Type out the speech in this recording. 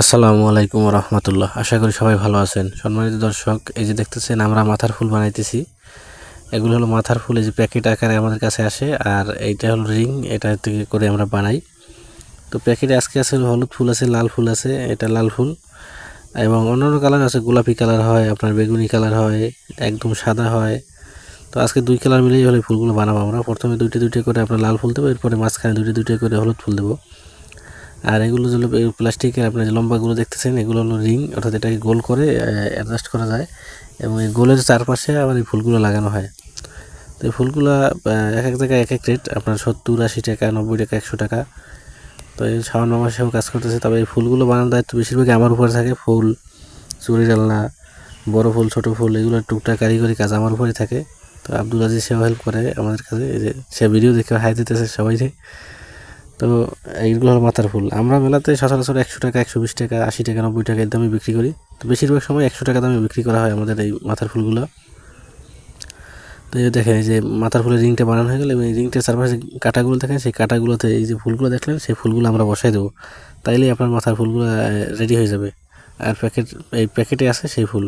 আসসালামু আলাইকুম রহমতুল্লাহ। আশা করি সবাই ভালো আছেন। সম্মানিত দর্শক, এই যে দেখতেছেন, আমরা মাথার ফুল বানাইতেছি। এগুলো হলো মাথার ফুল, এই যে প্যাকেট আকারে আমাদের কাছে আসে, আর এইটা হলো রিং, এটা থেকে করে আমরা বানাই। তো প্যাকেটে আজকে আছে হলুদ ফুল আছে, লাল ফুল আছে, এটা লাল ফুল। এবং অন্যান্য কালার আছে, গোলাপি কালার হয়, আপনার বেগুনি কালার হয়, একদম সাদা হয়। তো আজকে দুই কালার মিলেই হলে ফুলগুলো বানাবো আমরা। প্রথমে দুইটা দুইটা করে আপনার লাল ফুল দেবো, এরপরে মাঝখানে দুইটা দুইটা করে হলুদ ফুল দেবো। আর এগুলো এই প্লাস্টিকের আপনার যে লম্বাগুলো দেখতেছেন, এগুলো হলো রিং, অর্থাৎ এটাকে গোল করে অ্যাডজাস্ট করা যায় এবং এই গোলের চারপাশে আবার এই ফুলগুলো লাগানো হয়। তো এই ফুলগুলো এক এক জায়গায় এক এক রেট আপনার সত্তর, আশি টাকা, নব্বই টাকা, একশো টাকা। তো এই সামান্য মাসেও কাজ করতেছে, তবে এই ফুলগুলো বানানোর দায়িত্ব বেশিরভাগই আমার উপরে থাকে। ফুল, চুরি ডালনা, বড় ফুল, ছোট ফুল, এগুলো টুকটাক কারিগরি কাজ আমার উপরেই থাকে। তো আব্দুল আজিজ সেও হেল্প করে আমাদের কাছে। এই যে সে ভিডিও দেখে হাই দিতেছে সবাই তো এইগুলো হলো মাথার ফুল। আমরা মেলাতে সচরাচর একশো টাকা, একশো বিশ টাকা, আশি টাকা, নব্বই টাকা এর দামে বিক্রি করি। তো বেশিরভাগ সময় একশো টাকা দামে বিক্রি করা হয় আমাদের এই মাথার ফুলগুলো। তো এই দেখেন, এই যে মাথার ফুলের রিংটা বানানো হয়ে গেলে এবং এই রিংটার চারপাশে কাঁটাগুলো দেখেন, সেই কাঁটাগুলোতে এই যে ফুলগুলো দেখলেন সেই ফুলগুলো আমরা বসাই দেবো। তাইলেই আপনার মাথার ফুলগুলো রেডি হয়ে যাবে। আর প্যাকেট, এই প্যাকেটে আছে সেই ফুল।